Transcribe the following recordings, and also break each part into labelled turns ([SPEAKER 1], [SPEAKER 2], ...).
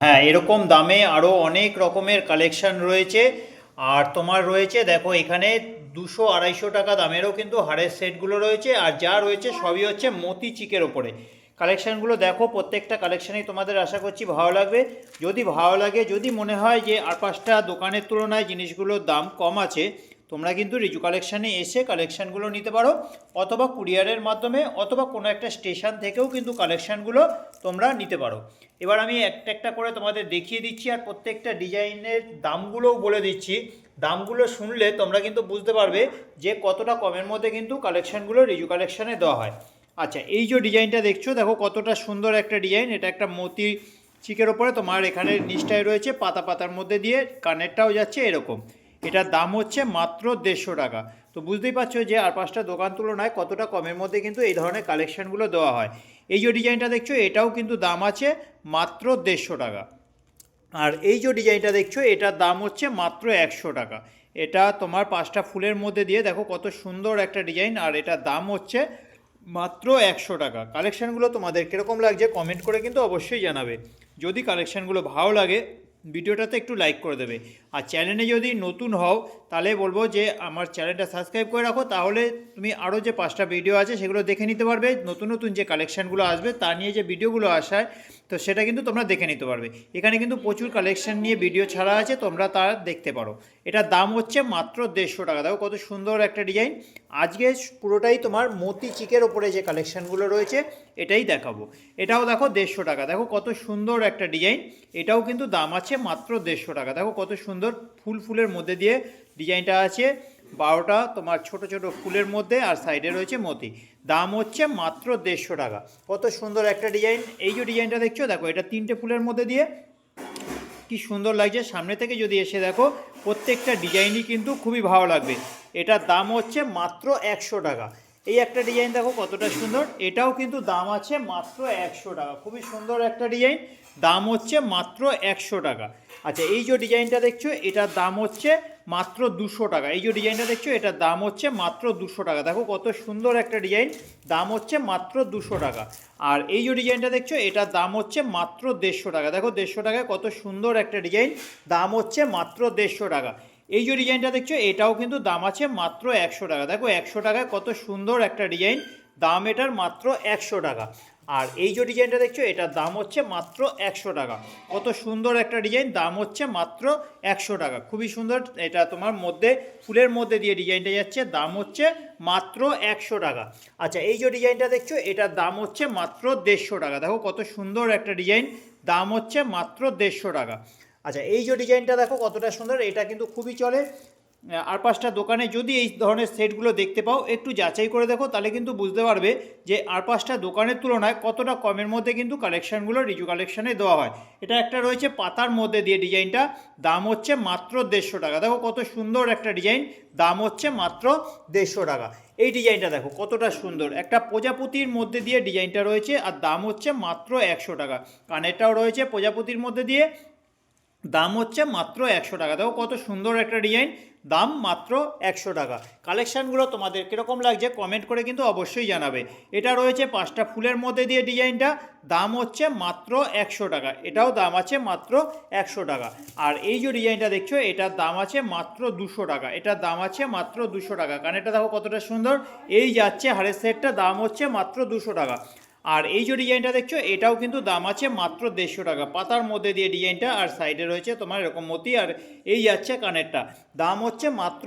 [SPEAKER 1] হ্যাঁ এরকম দামে আরও অনেক রকমের কালেকশন রয়েছে। আর তোমার রয়েছে, দেখো এখানে দুশো আড়াইশো টাকা দামেরও কিন্তু হাড়ের সেটগুলো রয়েছে। আর যা রয়েছে সবই হচ্ছে মতি চিকের ওপরে। কালেকশানগুলো দেখো, প্রত্যেকটা কালেকশানেই তোমাদের আশা করছি ভালো লাগবে। যদি ভালো লাগে, যদি মনে হয় যে আর পাঁচটা দোকানের তুলনায় জিনিসগুলোর দাম কম আছে তোমরা কিন্তু রিজু কালেকশানে এসে কালেকশানগুলো নিতে পারো, অথবা কুরিয়ারের মাধ্যমে, অথবা কোনো একটা স্টেশন থেকেও কিন্তু কালেকশানগুলো তোমরা নিতে পারো। এবার আমি একটা একটা করে তোমাদের দেখিয়ে দিচ্ছি আর প্রত্যেকটা ডিজাইনের দামগুলোও বলে দিচ্ছি। দামগুলো শুনলে তোমরা কিন্তু বুঝতে পারবে যে কতটা কমের মধ্যে কিন্তু কালেকশানগুলো রিজু কালেকশানে দেওয়া হয়। আচ্ছা এই যে ডিজাইনটা দেখছ, দেখো কতটা সুন্দর একটা ডিজাইন। এটা একটা মতি চিকের ওপরে তোমার এখানে নিচটায় রয়েছে, পাতা পাতার মধ্যে দিয়ে কানেরটাও যাচ্ছে এরকম। এটার দাম হচ্ছে মাত্র দেড়শো টাকা। তো বুঝতেই পারছ যে আর পাঁচটা দোকান তুলনায় কতটা কমের মধ্যে কিন্তু এই ধরনের কালেকশানগুলো দেওয়া হয়। এই যে ডিজাইনটা দেখছ, এটাও কিন্তু দাম আছে মাত্র দেড়শো টাকা। আর এই যে ডিজাইনটা দেখছ, এটার দাম হচ্ছে মাত্র একশো টাকা। এটা তোমার পাঁচটা ফুলের মধ্যে দিয়ে দেখো কত সুন্দর একটা ডিজাইন, আর এটার দাম হচ্ছে মাত্র একশো টাকা। কালেকশানগুলো তোমাদের কীরকম লাগছে কমেন্ট করে কিন্তু অবশ্যই জানাবে। যদি কালেকশানগুলো ভালো লাগে ভিডিওটাতে একটু লাইক করে দেবে। আর চ্যানেলে যদি নতুন হও, তাহলে বলব যে আমার চ্যানেলটা সাবস্ক্রাইব করে রাখো, তাহলে তুমি আরও যে পাঁচটা ভিডিও আছে, সেগুলো দেখে নিতে পারবে। নতুন নতুন যে কালেকশানগুলো আসবে, তা নিয়ে যে ভিডিওগুলো আসায় তো সেটা কিন্তু তোমরা দেখে নিতে পারবে। এখানে কিন্তু প্রচুর কালেকশান নিয়ে ভিডিও ছাড়া আছে, তোমরা তা দেখতে পারো। এটার দাম হচ্ছে মাত্র দেড়শো টাকা। দেখো কত সুন্দর একটা ডিজাইন আজকে পুরোটাই তোমার মতি চিকের ওপরে যে কালেকশানগুলো রয়েছে, এটাই দেখাবো। এটাও দেখো দেড়শো টাকা। দেখো কত সুন্দর একটা ডিজাইন এটাও কিন্তু দাম আছে মাত্র দেড়শো টাকা। দেখো কত সুন্দর ফুল ফুলের মধ্যে দিয়ে ডিজাইনটা আছে। বারোটা তোমার ছোট ছোট ফুলের মধ্যে আর সাইডে রয়েছে মতি। দাম হচ্ছে মাত্র দেড়শো টাকা। কত সুন্দর একটা ডিজাইন এই যে ডিজাইনটা দেখছ, দেখো এটা তিনটে ফুলের মধ্যে দিয়ে কি সুন্দর লাগছে। সামনে থেকে যদি এসে দেখো, প্রত্যেকটা ডিজাইনই কিন্তু খুবই ভালো লাগবে। এটার দাম হচ্ছে মাত্র একশো টাকা। এই একটা ডিজাইন দেখো কতটা সুন্দর। এটাও কিন্তু দাম আছে মাত্র একশো টাকা। খুবই সুন্দর একটা ডিজাইন। দাম হচ্ছে মাত্র একশো টাকা। আচ্ছা এই যে ডিজাইনটা দেখছ, এটার দাম হচ্ছে মাত্র দুশো টাকা। এই যে ডিজাইনটা দেখছ এটার দাম হচ্ছে মাত্র দুশো টাকা। দেখো কত সুন্দর একটা ডিজাইন, দাম হচ্ছে মাত্র দুশো টাকা। আর এই যে ডিজাইনটা দেখছ এটার দাম হচ্ছে মাত্র দেড়শো টাকা। দেখো দেড়শো টাকায় কত সুন্দর একটা ডিজাইন, দাম হচ্ছে মাত্র দেড়শো টাকা। এই যে ডিজাইনটা দেখছ, এটাও কিন্তু দাম আছে মাত্র একশো টাকা। দেখো একশো টাকায় কত সুন্দর একটা ডিজাইন, দাম এটার মাত্র একশো টাকা। আর এই যে ডিজাইনটা দেখছ, এটার দাম হচ্ছে মাত্র একশো টাকা। কত সুন্দর একটা ডিজাইন, দাম হচ্ছে মাত্র একশো টাকা। খুবই সুন্দর, এটা তোমার মধ্যে, ফুলের মধ্যে দিয়ে ডিজাইনটা যাচ্ছে, দাম হচ্ছে মাত্র একশো টাকা। আচ্ছা এই যে ডিজাইনটা দেখছ, এটার দাম হচ্ছে মাত্র দেড়শো টাকা। দেখো কত সুন্দর একটা ডিজাইন, দাম হচ্ছে মাত্র দেড়শো টাকা। আচ্ছা এই যে ডিজাইনটা দেখো কতটা সুন্দর, এটা কিন্তু খুবই চলে। আর পাঁচটা দোকানে যদি এই ধরনের সেটগুলো দেখতে পাও, একটু যাচাই করে দেখো, তাহলে কিন্তু বুঝতে পারবে যে আর পাঁচটা দোকানের তুলনায় কতটা কমের মধ্যে কিন্তু কালেকশানগুলো রিজু কালেকশানে দেওয়া হয়। এটা একটা রয়েছে পাতার মধ্যে দিয়ে ডিজাইনটা, দাম হচ্ছে মাত্র দেড়শো টাকা। দেখো কত সুন্দর একটা ডিজাইন, দাম হচ্ছে মাত্র দেড়শো টাকা। এই ডিজাইনটা দেখো কতটা সুন্দর। একটা প্রজাপতির মধ্যে দিয়ে ডিজাইনটা রয়েছে, আর দাম হচ্ছে মাত্র একশো টাকা। কানেরটাও রয়েছে প্রজাপতির মধ্যে দিয়ে দাম হচ্ছে মাত্র একশো টাকা। দেখো কত সুন্দর একটা ডিজাইন দাম মাত্র একশো টাকা। কালেকশানগুলো তোমাদের কীরকম লাগছে কমেন্ট করে কিন্তু অবশ্যই জানাবে। এটা রয়েছে পাঁচটা ফুলের মধ্যে দিয়ে ডিজাইনটা দাম হচ্ছে মাত্র একশো টাকা। এটাও দাম আছে মাত্র একশো টাকা। আর এই যে ডিজাইনটা দেখছ, এটার দাম আছে মাত্র দুশো টাকা। এটার দাম আছে মাত্র দুশো টাকা। কারণ দেখো কতটা সুন্দর। এই যাচ্ছে হাড়ের সেটটা দাম হচ্ছে মাত্র দুশো টাকা। আর এই যে ডিজাইনটা দেখছ, এটাও কিন্তু দাম আছে মাত্র দেড়শো টাকা। পাতার মধ্যে দিয়ে ডিজাইনটা আর সাইডে রয়েছে তোমার এরকম মতি আর এই যাচ্ছে কানেরটা। দাম হচ্ছে মাত্র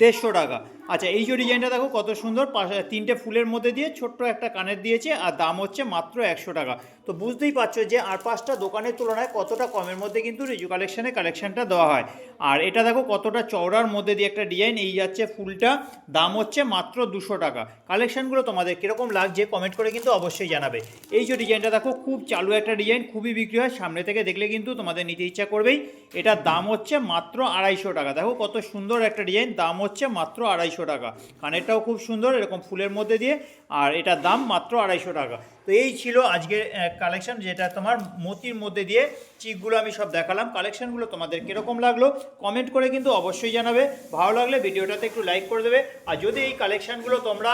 [SPEAKER 1] দেড়শো টাকা। আচ্ছা এই যে ডিজাইনটা দেখো কত সুন্দর তিনটে ফুলের মধ্যে দিয়ে ছোট্ট একটা কানের দিয়েছে, আর দাম হচ্ছে মাত্র একশো টাকা। তো বুঝতেই পারছ যে আর পাঁচটা দোকানের তুলনায় কতটা কমের মধ্যে কিন্তু রিজু কালেকশানে কালেকশানটা দেওয়া হয়। আর এটা দেখো কতটা চওড়ার মধ্যে দিয়ে একটা ডিজাইন, এই যাচ্ছে ফুলটা, দাম হচ্ছে মাত্র দুশো টাকা। কালেকশানগুলো তোমাদের কীরকম লাগছে কমেন্ট করে কিন্তু অবশ্যই জানাবে। এই যে ডিজাইনটা দেখো খুব চালু একটা ডিজাইন, খুবই বিক্রি হয়, সামনে থেকে দেখলে কিন্তু তোমাদের নিতে ইচ্ছা করবেই। এটার দাম হচ্ছে মাত্র আড়াইশো টাকা। দেখো কত সুন্দর একটা ডিজাইন, দাম হচ্ছে মাত্র আড়াইশো টাকা। কানেরটাও খুব সুন্দর, এরকম ফুলের মধ্যে দিয়ে, আর এটার দাম মাত্র আড়াইশো টাকা। তো এই ছিল আজকের কালেকশন যেটা তোমার মতির মধ্যে দিয়ে চিকগুলো আমি সব দেখালাম। কালেকশনগুলো তোমাদের কীরকম লাগল কমেন্ট করে কিন্তু অবশ্যই জানাবে। ভালো লাগলে ভিডিওটাতে একটু লাইক করে দেবে। আর যদি এই কালেকশনগুলো তোমরা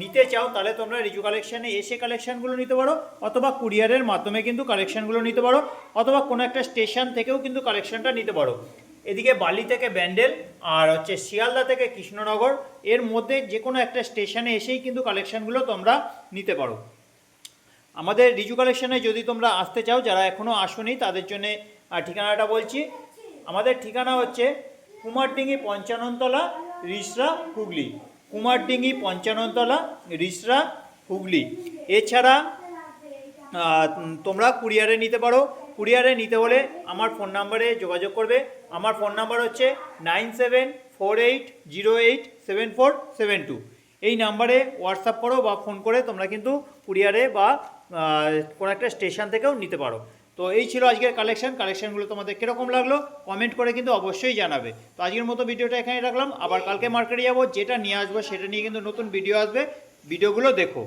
[SPEAKER 1] নিতে চাও, তাহলে তোমরা রিজু কালেকশানে এসে কালেকশানগুলো নিতে পারো, অথবা কুরিয়ারের মাধ্যমে কিন্তু কালেকশানগুলো নিতে পারো, অথবা কোনো একটা স্টেশন থেকেও কিন্তু কালেকশানটা নিতে পারো। এদিকে বালি থেকে ব্যান্ডেল, আর হচ্ছে শিয়ালদা থেকে কৃষ্ণনগর। এর মধ্যে যে কোনো একটা স্টেশনে এসেই কিন্তু কালেকশানগুলো তোমরা নিতে পারো। আমাদের রিজু কালেকশানে যদি তোমরা আসতে চাও, যারা এখনও আসোনি, তাদের জন্যে ঠিকানাটা বলছি। আমাদের ঠিকানা হচ্ছে কুমারডিঙ্গি পঞ্চাননতলা, রিসরা, হুগলি। কুমারডিঙ্গি পঞ্চাননতলা, রিসরা, হুগলি। এছাড়া তোমরা কুরিয়ারে নিতে পারো। কুরিয়ারে নিতে হলে আমার ফোন নাম্বারে যোগাযোগ করবে। আমার ফোন নাম্বার হচ্ছে nine seven four eight zero eight seven four seven two. এই নাম্বারে হোয়াটসঅ্যাপ করো বা ফোন করে তোমরা কিন্তু কুরিয়ারে বা কোনো একটা স্টেশন থেকেও নিতে পারো। তো এই ছিল আজকের কালেকশন। কালেকশনগুলো তোমাদের কীরকম লাগল কমেন্ট করে কিন্তু অবশ্যই জানাবে। তো আজকের মতো ভিডিওটা এখানে রাখলাম। আবার কালকে মার্কেটে যাব, যেটা নিয়ে আসব সেটা নিয়ে কিন্তু নতুন ভিডিও আসবে। ভিডিওগুলো দেখো।